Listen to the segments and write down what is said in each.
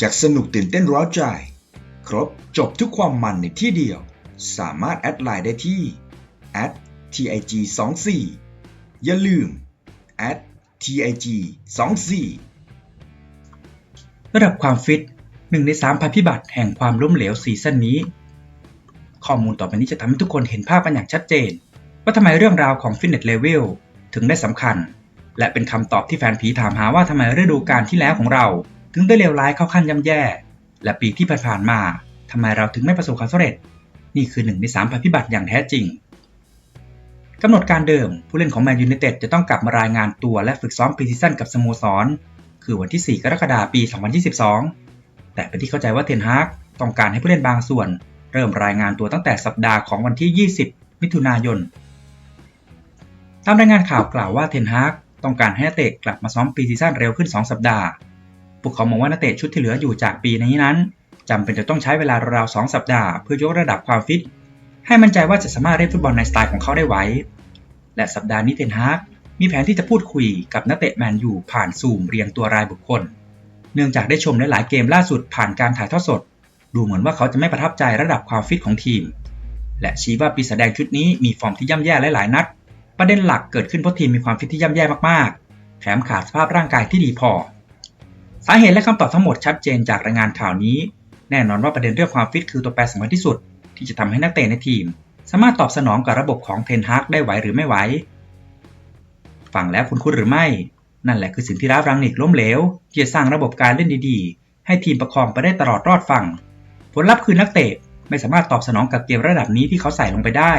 จากสนุกตื่นเต้นร้าวใจ ครบจบทุกความมันในที่เดียว สามารถแอดไลน์ได้ที่ @tig 2 4อย่าลืม @tig 2 4ระดับความฟิตหนึ่งในสามภัยพิบัติแห่งความล้มเหลวซีซั่นนี้ ข้อมูลต่อไปนี้จะทำให้ทุกคนเห็นภาพกันอย่างชัดเจน ว่าทำไมเรื่องราวของฟิตเนสเลเวลถึงได้สำคัญ และเป็นคำตอบที่แฟนผีถามหาว่าทำไมฤดูกาลที่แล้วของเรา ถึงได้เลวร้ายเข้าขั้นย่ำแย่ และปีที่ผ่านมาทำไมเราถึงไม่ประสบความสำเร็จ นี่คือหนึ่งในสามภัยพิบัติอย่างแท้จริงกำหนดการเดิม ผู้เล่นของแมนยูไนเต็ดจะต้องกลับมารายงานตัวและฝึกซ้อมพรีซีซั่นกับสโมสร คือวันที่ 4 กรกฎาคมปี 2022 แต่เป็นที่เข้าใจว่าเทนฮากต้องการให้ผู้เล่นบางส่วน เริ่มรายงานตัวตั้งแต่สัปดาห์ของวันที่ 20 มิถุนายน ตามรายงานข่าวกล่าวว่าเทนฮากต้องการให้เตะกลับมาซ้อมพรีซีซั่นเร็วขึ้น 2 สัปดาห์ พวกเขามองว่านักเตะชุดที่เหลืออยู่จากปีนี้นั้นจำเป็นจะต้องใช้เวลาราวๆ2สัปดาห์เพื่อยกระดับความฟิต ให้มั่นใจว่าจะสามารถเล่นฟุตบอลในสไตล์ของเขาได้ไวและสัปดาห์นี้เทนฮากมีแผนที่จะพูดคุยกับนักเตะแมนยูผ่านซูมเรียงตัวรายบุคคล เนื่องจากได้ชมหลายๆเกมล่าสุดผ่านการถ่ายทอดสด ดูเหมือนว่าเขาจะไม่ประทับใจระดับความฟิตของทีม และชี้ว่าปีศาจแดงชุดนี้มีฟอร์มที่ย่ำแย่หลายๆนัด ประเด็นหลักเกิดขึ้นเพราะทีมมีความฟิตที่ย่ำแย่มากๆ แถมขาดสภาพร่างกายที่ดีพอ สาเหตุและคำตอบทั้งหมดชัดเจนจากรายงานข่าวนี้ แน่นอนว่าประเด็นเรื่องความฟิตคือตัวแปรสำคัญที่สุด ที่จะทำให้นักเตะในทีม สามารถตอบสนองกับระบบของเทนฮากได้ไหวหรือไม่ไหวฟังแล้วคุณคุ้นหรือไม่ นั่นแหละคือสิ่งที่ราฟรังนิกล้มเหลวที่จะสร้างระบบการเล่นดีๆ ให้ทีมประคองไปได้ตลอดรอดฝั่งผลลัพธ์คือนักเตะไม่สามารถตอบสนองกับเกมระดับนี้ที่เขาใส่ลงไปได้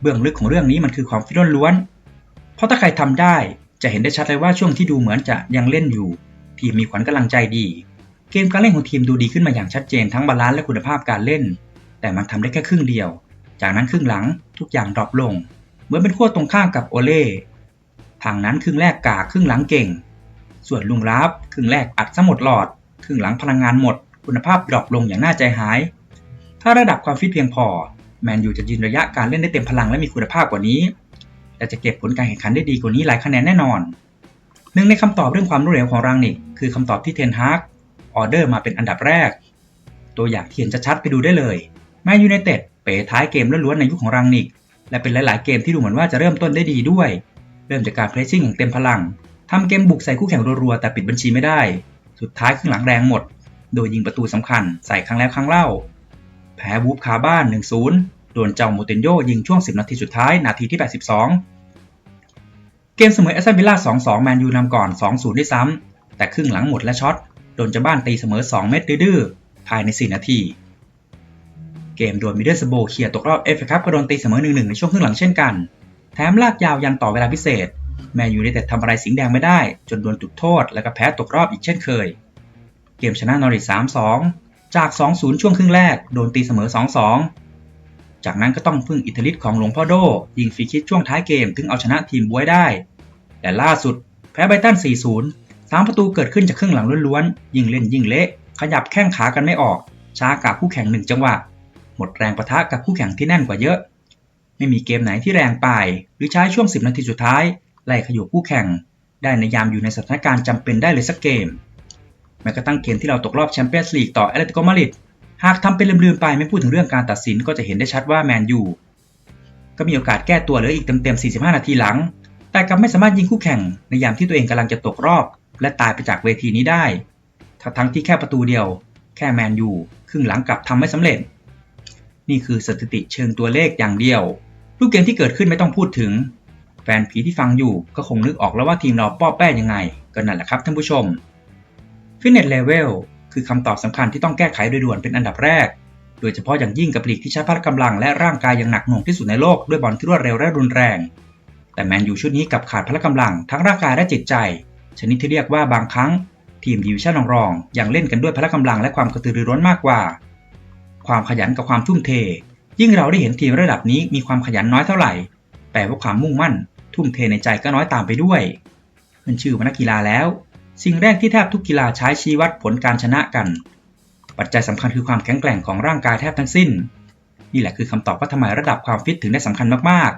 เบื้องลึกของเรื่องนี้มันคือความฟิตล้วน เพราะถ้าใครทำได้จะเห็นได้ชัดเลยว่าช่วงที่ดูเหมือนจะยังเล่นอยู่ ทีมมีขวัญกำลังใจดี เกมการเล่นของทีมดูดีขึ้นมาอย่างชัดเจนทั้งบาลานซ์และคุณภาพการเล่น แต่มันทำได้แค่ครึ่งเดียว จากนั้นครึ่งหลังทุกอย่างดรอปลง เหมือนเป็นขั้วตรงข้ามกับโอเล่ทางนั้นครึ่งแรกกาครึ่งหลังเก่ง ส่วนลุงรับครึ่งแรกอัดซะหมดหลอด ครึ่งหลังพลังงานหมด คุณภาพดรอปลงอย่างน่าใจหาย ถ้าระดับความฟิตเพียงพอแมนยูจะยืนระยะการเล่นได้เต็มพลังและมีคุณภาพกว่านี้ และจะเก็บผลการแข่งขันได้ดีกว่านี้หลายคะแนนแน่นอน หนึ่งในคำตอบเรื่องความล้มเหลวของรังนิกคือคำตอบที่เทนฮากออเดอร์มาเป็นอันดับแรก ตัวอย่างที่เห็นชัดๆไปดูได้เลยแมนยูไนเต็ดเป๋ท้ายเกมล้วนๆในยุคของรังนิก และเป็นหลายๆเกมที่ดูเหมือนว่าจะเริ่มต้นได้ดีด้วย เริ่มจากการเพรสซิ่งอย่างเต็มพลังทำเกมบุกใส่คู่แข่งรัวๆแต่ปิดบัญชีไม่ได้ สุดท้ายครึ่งหลังแรงหมด โดยยิงประตูสำคัญใส่ครั้งแล้วครั้งเล่า แพ้วูฟคาบ้าน 1-0 โดนเจ้าโมเตนโยยิงช่วง 10 นาทีสุดท้ายนาทีที่ 82 เกมเสมอแอสตันวิลล่า 2-2 แมนยูนำก่อน 2-0 ด้วยซ้ำ แต่ครึ่งหลังหมดและช็อต โดนจ้าบ้านตีเสมอ 2 เม็ดดื้อๆ ภายใน 4 นาที เกมโดนมิเดอร์สโบเคียตกรอบเอฟเอคัพก็โดนตีเสมอ 1-1 ในช่วงครึ่งหลังเช่นกัน แถมลากยาวยันต่อเวลาพิเศษ แมนยูไนเต็ดทำอะไรสิงห์แดงไม่ได้ จนโดนจุดโทษ แล้วก็แพ้ตกรอบอีกเช่นเคย เกมชนะนอริส3-2 จาก 2-0 ช่วงครึ่งแรก โดนตีเสมอ 2-2 จากนั้นก็ต้องพึ่งอิทธิฤทธิ์ของหลวงพ่อโดยิงฟรีคิกช่วงท้ายเกมถึงเอาชนะทีมบวยได้ แต่ล่าสุดแพ้ไบตัน 4-0 3 ประตูเกิดขึ้นจากครึ่งหลังล้วนๆ ยิ่งเล่นยิ่งเละ ขยับแข้งขากันไม่ออก ช้ากับคู่แข่งหนึ่งจังหวะ หมดแรงประทะกับคู่แข่งที่แน่นกว่าเยอะ ไม่มีเกมไหนที่แรงไป หรือใช้ช่วง 10 นาทีสุดท้าย ไล่ขยุคู่แข่ง ได้ในยามอยู่ในสถานการณ์จำเป็นได้เลยสักเกม แม้กระทั่งเกมที่เราตกรอบแชมเปี้ยนส์ลีกต่อแอตเลติโกมาดริด หากทำเป็นลืมๆไปไม่พูดถึงเรื่องการตัดสินก็จะเห็นได้ชัดว่าแมนยูก็มีโอกาสแก้ตัวเหลืออีกเต็มๆ 45 นาทีหลัง แต่กลับไม่สามารถยิงคู่แข่งในยามที่ตัวเองกำลังจะตกรอบ และตายไปจากเวทีนี้ได้ ทั้งที่แค่ประตูเดียว แค่แมนยูครึ่งหลังกลับทำไม่สำเร็จ นี่คือสถิติเชิงตัวเลขอย่างเดียว ลูกเกมที่เกิดขึ้นไม่ต้องพูดถึง แฟนผีที่ฟังอยู่ก็คงนึกออกแล้วว่าทีมเราป้อแป้ยังไง ก็นั่นแหละครับท่านผู้ชมฟิตเนสเลเวล คือคำตอบสำคัญที่ต้องแก้ไขโดยด่วนเป็นอันดับแรก โดยเฉพาะอย่างยิ่งกับลีกที่ใช้พละกำลังและร่างกายอย่างหนักหน่วงที่สุดในโลกด้วยบอลที่รวดเร็วและรุนแรง แต่แมนยูชุดนี้กับขาดพละกำลังทั้งร่างกายและจิตใจ ชนิดที่เรียกว่าบางครั้ง ทีมดิวิชั่นรองๆยังเล่นกันด้วยพละกำลังและความกระตือรือร้นมากกว่า ความขยันกับความทุ่มเท ยิ่งเราได้เห็นทีมระดับนี้มีความขยันน้อยเท่าไหร่แปลว่าความมุ่งมั่น ทุ่มเทในใจก็น้อยตามไปด้วยขึ้นชื่อว่านักกีฬาแล้ว สิ่งแรกที่แทบทุกกีฬาใช้ชี้วัดผลการชนะกัน ปัจจัยสำคัญคือความแข็งแกร่งของร่างกายแทบทั้งสิ้น นี่แหละคือคำตอบว่าทำไมระดับความฟิตถึงได้สำคัญมาก